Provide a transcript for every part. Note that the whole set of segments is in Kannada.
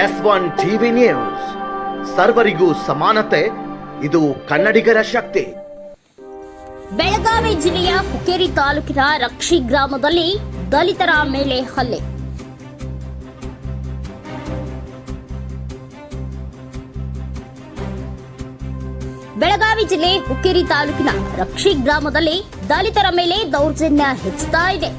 S one TV news. ಸರ್ವರಿಗೂ ಸಮಾನತೆ, ಇದು ಕನ್ನಡಿಗರ ಶಕ್ತಿ. ಬೆಳಗಾವಿ ಜಿಲ್ಲೆಯ ಹುಕ್ಕೇರಿ ತಾಲೂಕಿನ ರಕ್ಷಿ ಗ್ರಾಮದಲ್ಲಿ ದಲಿತರ ಮೇಲೆ ಹಲ್ಲೆ. ಬೆಳಗಾವಿ ಜಿಲ್ಲೆ ಹುಕ್ಕೇರಿ ತಾಲೂಕಿನ ರಕ್ಷಿ ಗ್ರಾಮದಲ್ಲಿ ದಲಿತರ ಮೇಲೆ ದೌರ್ಜನ್ಯ ಹೆಚ್ಚುತ್ತಾ ಇದೆ.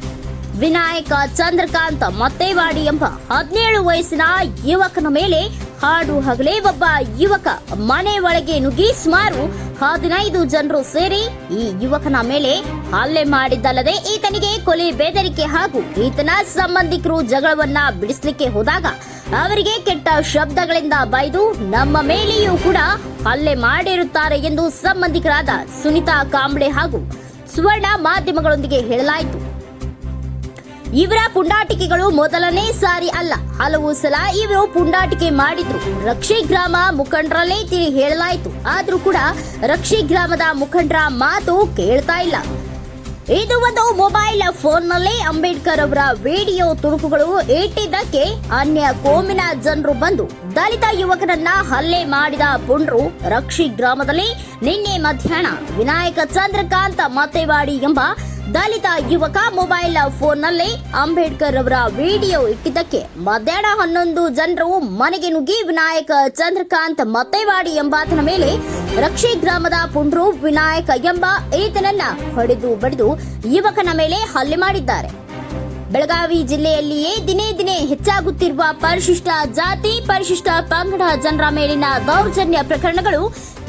ವಿನಾಯಕ, ಚಂದ್ರಕಾಂತ್ ಮತ್ತೇವಾಡಿ ಎಂಬ ಹದಿನೇಳು ವಯಸ್ಸಿನ ಯುವಕನ ಮೇಲೆ ಹಾಡು ಹಗಲೇ ಒಬ್ಬ ಯುವಕ ಮನೆ ಒಳಗೆ ನುಗ್ಗಿ ಸುಮಾರು ಹದಿನೈದು ಜನರು ಸೇರಿ ಈ ಯುವಕನ ಮೇಲೆ ಹಲ್ಲೆ ಮಾಡಿದ್ದಲ್ಲದೆ ಈತನಿಗೆ ಕೊಲೆ, ಬೆದರಿಕೆ ಹಾಗೂ ಈತನ ಸಂಬಂಧಿಕರು ಜಗಳವನ್ನ ಬಿಡಿಸಲಿಕ್ಕೆ ಹೋದಾಗ ಅವರಿಗೆ ಕೆಟ್ಟ ಶಬ್ದಗಳಿಂದ ಬೈದು ನಮ್ಮ ಮೇಲೆಯೂ ಕೂಡ ಹಲ್ಲೆ ಮಾಡಿರುತ್ತಾರೆ ಎಂದು ಸಂಬಂಧಿಕರಾದ ಸುನಿತಾ ಕಾಂಬ್ಳೆ ಹಾಗೂ ಸುವರ್ಣ ಮಾಧ್ಯಮಗಳೊಂದಿಗೆ ಹೇಳಲಾಯಿತು. ಇವರ ಪುಂಡಾಟಿಕೆಗಳು ಮೊದಲನೇ ಸಾರಿ ಅಲ್ಲ. ಹಲವು ಸಲ ಇವರು ಪುಂಡಾಟಿಕೆ ಮಾಡಿದ್ರು. ರಕ್ಷಿ ಗ್ರಾಮ ಮುಖಂಡರಲ್ಲೇ ತಿಳಿ ಹೇಳಲಾಯಿತು. ಆದ್ರೂ ಕೂಡ ರಕ್ಷಿ ಗ್ರಾಮದ ಮುಖಂಡರ ಮಾತು ಕೇಳ್ತಾ ಇಲ್ಲ. ಇದು ಒಂದು ಮೊಬೈಲ್ ಫೋನ್ನಲ್ಲೇ ಅಂಬೇಡ್ಕರ್ ಅವರ ವಿಡಿಯೋ ತುಣುಕುಗಳು ಏಟಿದ್ದಕ್ಕೆ ಅನ್ಯ ಕೋಮಿನ ಜನರು ಬಂದು ದಲಿತ ಯುವಕನನ್ನ ಹಲ್ಲೆ ಮಾಡಿದ ಪುಂಡ್ರು ರಕ್ಷಿ ಗ್ರಾಮದಲ್ಲಿ ನಿನ್ನೆ ಮಧ್ಯಾಹ್ನ ವಿನಾಯಕ ಚಂದ್ರಕಾಂತ್ ಮತೇವಾಡಿ ಎಂಬ ದಲಿತ ಯುವಕ ಮೊಬೈಲ್ ಫೋನ್ನಲ್ಲಿ ಅಂಬೇಡ್ಕರ್ ಅವರ ವಿಡಿಯೋ ಇಟ್ಟಿದ್ದಕ್ಕೆ ಮಧ್ಯಾಹ್ನ ಹನ್ನೊಂದು ಜನರು ಮನೆಗೆ ನುಗ್ಗಿ ವಿನಾಯಕ ಚಂದ್ರಕಾಂತ್ ಮತ್ತೇವಾಡಿ ಎಂಬಾತನ ಮೇಲೆ ರಕ್ಷಿ ಗ್ರಾಮದ ಪುಂಡ್ರು ವಿನಾಯಕ ಎಂಬ ಈತನನ್ನ ಹೊಡೆದು ಬಡಿದು ಯುವಕನ ಮೇಲೆ ಹಲ್ಲೆ ಮಾಡಿದ್ದಾರೆ. ಬೆಳಗಾವಿ ಜಿಲ್ಲೆಯಲ್ಲಿಯೇ ದಿನೇ ದಿನೇ ಹೆಚ್ಚಾಗುತ್ತಿರುವ ಪರಿಶಿಷ್ಟ ಜಾತಿ, ಪರಿಶಿಷ್ಟ ಪಂಗಡ ಜನರ ಮೇಲಿನ ದೌರ್ಜನ್ಯ ಪ್ರಕರಣಗಳು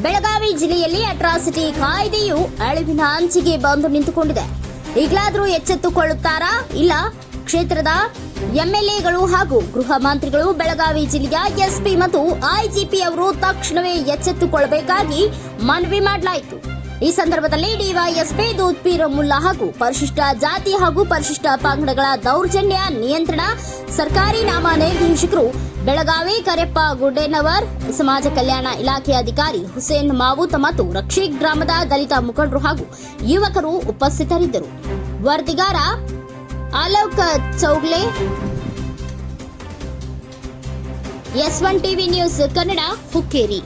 ಬೆಳಗಾವಿ ಜಿಲ್ಲೆಯಲ್ಲಿ ಅಟ್ರಾಸಿಟಿ ಕಾಯ್ದೆಯು ಅಳಿವಿನ ಅಂಚಿಗೆ ಬಂದು ನಿಂತುಕೊಂಡಿದೆ. ಈಗಲಾದರೂ ಎಚ್ಚೆತ್ತುಕೊಳ್ಳುತ್ತಾರಾ? ಇಲ್ಲ. ಕ್ಷೇತ್ರದ ಎಂಎಲ್ಎಗಳು ಹಾಗೂ ಗೃಹ ಮಂತ್ರಿಗಳು ಬೆಳಗಾವಿ ಜಿಲ್ಲೆಯ ಎಸ್ಪಿ ಮತ್ತು ಐಜಿಪಿ ಅವರು ತಕ್ಷಣವೇ ಎಚ್ಚೆತ್ತುಕೊಳ್ಳಬೇಕಾಗಿ ಮನವಿ ಮಾಡಲಾಯಿತು. ಈ ಸಂದರ್ಭದಲ್ಲಿ ಡಿವೈಎಸ್ಪಿ ದೂದ್ಪೀರ್ ಮುಲ್ಲಾ ಹಾಗೂ ಪರಿಶಿಷ್ಟ ಜಾತಿ ಹಾಗೂ ಪರಿಶಿಷ್ಟ ಪಂಗಡಗಳ ದೌರ್ಜನ್ಯ ನಿಯಂತ್ರಣ ಸರ್ಕಾರಿ ನಾಮ ನಿರ್ದೇಶಕರು ಬೆಳಗಾವಿ ಕರೆಪ್ಪ ಗುಡ್ಡೇನವರ್, ಸಮಾಜ ಕಲ್ಯಾಣ ಇಲಾಖೆ ಅಧಿಕಾರಿ ಹುಸೇನ್ ಮಾವುತ ಮತ್ತು ರಕ್ಷಿ ಗ್ರಾಮದ ದಲಿತ ಮುಖಂಡರು ಹಾಗೂ ಯುವಕರು ಉಪಸ್ಥಿತರಿದ್ದರು. ವರದಿಗಾರ Alok Chougale, S one TV news Kannada, Hukkeri.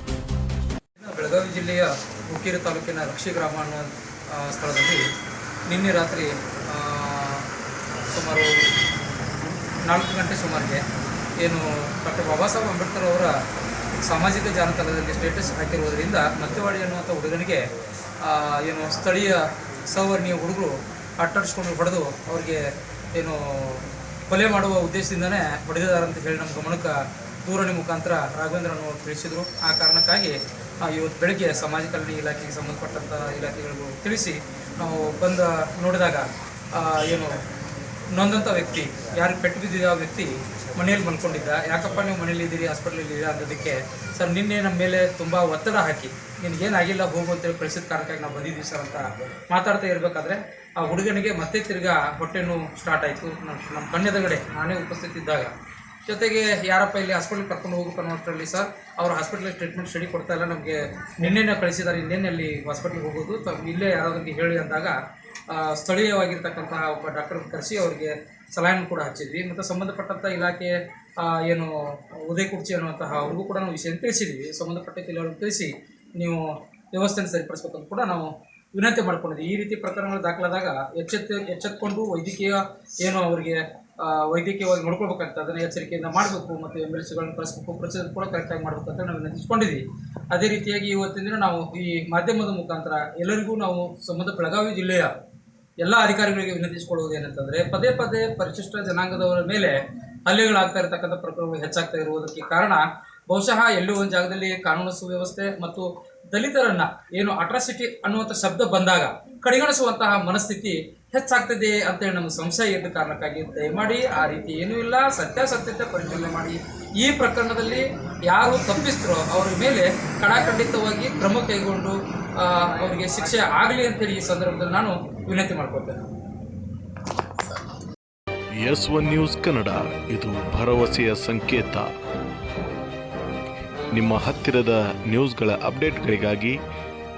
Belagavi ಜಿಲ್ಲೆಯ ಹುಕ್ಕೇರಿ ತಾಲೂಕಿನ ರಕ್ಷಿ ಗ್ರಾಮ ಅನ್ನೋ ಸ್ಥಳದಲ್ಲಿ ನಿನ್ನೆ ರಾತ್ರಿ ಸುಮಾರು ನಾಲ್ಕು ಗಂಟೆ ಸುಮಾರಿಗೆ ಏನು ಡಾಕ್ಟರ್ ಬಾಬಾ ಸಾಹೇಬ್ ಅಂಬೇಡ್ಕರ್ ಅವರ ಸಾಮಾಜಿಕ ಜಾಲತಾಣದಲ್ಲಿ ಸ್ಟೇಟಸ್ ಹಾಕಿರುವುದರಿಂದ ಮತ್ತೆವಾಡಿ ಅನ್ನುವಂಥ ಹುಡುಗನಿಗೆ ಏನು ಸ್ಥಳೀಯ ಸವರ್ಣೀಯ ಹುಡುಗರು ಅಟ್ಟಾಡಿಸ್ಕೊಂಡು ಹೊಡೆದು ಅವ್ರಿಗೆ ಏನು ಕೊಲೆ ಮಾಡುವ ಉದ್ದೇಶದಿಂದನೇ ಅಂತ ಹೇಳಿ ನಮ್ಮ ಗಮನಕ್ಕೆ ದೂರಣಿ ಮುಖಾಂತರ ರಾಘವೇಂದ್ರ ಅವರು ತಿಳಿಸಿದರು. ಆ ಕಾರಣಕ್ಕಾಗಿ ಇವತ್ತು ಬೆಳಗ್ಗೆ ಸಮಾಜ ಕಲ್ಯಾಣ ಇಲಾಖೆಗೆ ಸಂಬಂಧಪಟ್ಟಂಥ ಇಲಾಖೆಗಳಿಗೂ ತಿಳಿಸಿ ನಾವು ಬಂದ ನೋಡಿದಾಗ ಏನು ನೊಂದಂಥ ವ್ಯಕ್ತಿ ಯಾರಿಗೆ ಪೆಟ್ಟು ಬಿದ್ದಿದೆ ಆ ವ್ಯಕ್ತಿ ಮನೆಯಲ್ಲಿ ಮಲ್ಕೊಂಡಿದ್ದ. ಯಾಕಪ್ಪ ನೀವು ಮನೇಲಿ ಇದ್ದೀರಿ ಹಾಸ್ಪಿಟ್ಲಲ್ಲಿ ಇದ್ದೀರಾ ಅನ್ನೋದಕ್ಕೆ ಸರ್, ನಿನ್ನೆ ನಮ್ಮ ಮೇಲೆ ತುಂಬ ಒತ್ತಡ ಹಾಕಿ, ನಿನಗೇನಾಗಿಲ್ಲ ಹೋಗು ಅಂತೇಳಿ ಕಳಿಸಿದ ಕಾರಣಕ್ಕಾಗಿ ನಾವು ಬಂದಿದ್ದೀವಿ ಸರ್ ಅಂತ ಮಾತಾಡ್ತಾ ಇರಬೇಕಾದ್ರೆ ಆ ಹುಡುಗನಿಗೆ ಮತ್ತೆ ತಿರ್ಗಾ ಹೊಟ್ಟೆ ನೋವು ಸ್ಟಾರ್ಟ್ ಆಯಿತು. ನಮ್ಮ ನಮ್ಮ ಕಣ್ಣೆದುರುಗಡೆ ನಾನೇ ಉಪಸ್ಥಿತಿದ್ದಾಗ. ಜೊತೆಗೆ ಯಾರಪ್ಪ ಇಲ್ಲಿ ಹಾಸ್ಪಿಟ್ಲಿಗೆ ಕರ್ಕೊಂಡು ಹೋಗ್ಬೇಕು ಅನ್ನೋಷ್ಟರಲ್ಲಿ ಸರ್, ಅವ್ರು ಹಾಸ್ಪಿಟ್ಲಿಗೆ ಟ್ರೀಟ್ಮೆಂಟ್ ಸ್ಟಡಿ ಕೊಡ್ತಾ ಇಲ್ಲ, ನಮಗೆ ನಿನ್ನೆನೇ ಕಳಿಸಿದ್ದಾರೆ ಇನ್ನೇನಲ್ಲಿ ಹಾಸ್ಪಿಟ್ಲಿಗೆ ಹೋಗೋದು. ಇಲ್ಲೇ ಯಾರಾದ್ರಿಗೆ ಹೇಳಿ ಅಂದಾಗ ಸ್ಥಳೀಯವಾಗಿರ್ತಕ್ಕಂತಹ ಒಬ್ಬ ಡಾಕ್ಟರ್ ಕರೆಸಿ ಅವರಿಗೆ ಸಲಹೆಯನ್ನು ಕೂಡ ಹಚ್ಚಿದ್ವಿ. ಮತ್ತು ಸಂಬಂಧಪಟ್ಟಂಥ ಇಲಾಖೆ ಏನು, ಉದಯ ಕುರ್ಚಿ ಅನ್ನುವಂತಹ ಅವ್ರಿಗೂ ಕೂಡ ನಾವು ವಿಷಯ ತಿಳಿಸಿದ್ವಿ. ಸಂಬಂಧಪಟ್ಟ ಕೆಲವರು ತಿಳಿಸಿ ನೀವು ವ್ಯವಸ್ಥೆಯನ್ನು ಸರಿಪಡಿಸ್ಬೇಕಂತ ಕೂಡ ನಾವು ವಿನಂತಿ ಮಾಡ್ಕೊಂಡಿದ್ವಿ. ಈ ರೀತಿ ಪ್ರಕರಣಗಳು ದಾಖಲಾದಾಗ ಎಚ್ಚೆತ್ತು, ಎಚ್ಚೆತ್ಕೊಂಡು ವೈದ್ಯಕೀಯ ಏನು ಅವರಿಗೆ ವೈದ್ಯಕೀಯವಾಗಿ ನೋಡ್ಕೊಳ್ಬೇಕಂತ ಅದನ್ನು ಎಚ್ಚರಿಕೆಯಿಂದ ಮಾಡಬೇಕು ಮತ್ತು ಎಂ ಎಲ್ ಸಿಗಳನ್ನು ಕಳಿಸ್ಬೇಕು ಪ್ರೊಸೀಜರ್ ಕೂಡ ಕರೆಕ್ಟಾಗಿ ಮಾಡಬೇಕು ಅಂತ ನಾವು ವಿನಂತಿಸ್ಕೊಂಡಿದ್ವಿ. ಅದೇ ರೀತಿಯಾಗಿ ಇವತ್ತಿನ ದಿನ ನಾವು ಈ ಮಾಧ್ಯಮದ ಮುಖಾಂತರ ಎಲ್ಲರಿಗೂ ನಾವು ಸಂಬಂಧ ಬೆಳಗಾವಿ ಜಿಲ್ಲೆಯ ಎಲ್ಲ ಅಧಿಕಾರಿಗಳಿಗೆ ವಿನಂತಿಸಿಕೊಳ್ಳುವುದು ಏನಂತಂದರೆ, ಪದೇ ಪದೇ ಪರಿಶಿಷ್ಟ ಜನಾಂಗದವರ ಮೇಲೆ ಹಲ್ಲೆಗಳಾಗ್ತಾ ಇರತಕ್ಕಂಥ ಪ್ರಕರಣಗಳು ಹೆಚ್ಚಾಗ್ತಾ ಇರುವುದಕ್ಕೆ ಕಾರಣ, ಬಹುಶಃ ಎಲ್ಲೋ ಒಂದು ಜಾಗದಲ್ಲಿ ಕಾನೂನು ಸುವ್ಯವಸ್ಥೆ ಮತ್ತು ದಲಿತರನ್ನ ಏನು ಅಟ್ರಾಸಿಟಿ ಅನ್ನುವಂಥ ಶಬ್ದ ಬಂದಾಗ ಕಡೆಗಣಿಸುವಂತಹ ಮನಸ್ಥಿತಿ ಹೆಚ್ಚಾಗ್ತದೆ ಅಂತೇಳಿ ನಮ್ಮ ಸಂಶಯ ಇದ್ದ ಕಾರಣಕ್ಕಾಗಿ ದಯಮಾಡಿ ಆ ರೀತಿ ಏನೂ ಇಲ್ಲ. ಸತ್ಯಾಸತ್ಯತೆ ಪರಿಶೀಲನೆ ಮಾಡಿ. ಈ ಪ್ರಕರಣದಲ್ಲಿ ಯಾರು ತಪ್ಪಿಸ್ತರೋ ಅವರ ಮೇಲೆ ಕಡಾಖಂಡಿತವಾಗಿ ಕ್ರಮ ಕೈಗೊಂಡು ಅವರಿಗೆ ಶಿಕ್ಷೆ ಆಗಲಿ ಅಂತೇಳಿ ಈ ಸಂದರ್ಭದಲ್ಲಿ ನಾನು ವಿನಂತಿ ಮಾಡ್ಕೊಳ್ತೇನೆ. ಎಸ್ ಒನ್ ನ್ಯೂಸ್ ಕನ್ನಡ, ಇದು ಭರವಸೆಯ ಸಂಕೇತ. ನಿಮ್ಮ ಹತ್ತಿರದ ನ್ಯೂಸ್ಗಳ ಅಪ್ಡೇಟ್ಗಳಿಗಾಗಿ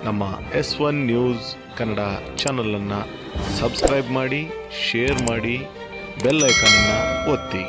ನಮ್ಮ ಎಸ್ ಒನ್ ನ್ಯೂಸ್ ಕನ್ನಡ ಚಾನಲನ್ನು ಸಬ್ಸ್ಕ್ರೈಬ್ ಮಾಡಿ, ಶೇರ್ ಮಾಡಿ, ಬೆಲ್ ಐಕಾನನ್ನು ಒತ್ತಿ.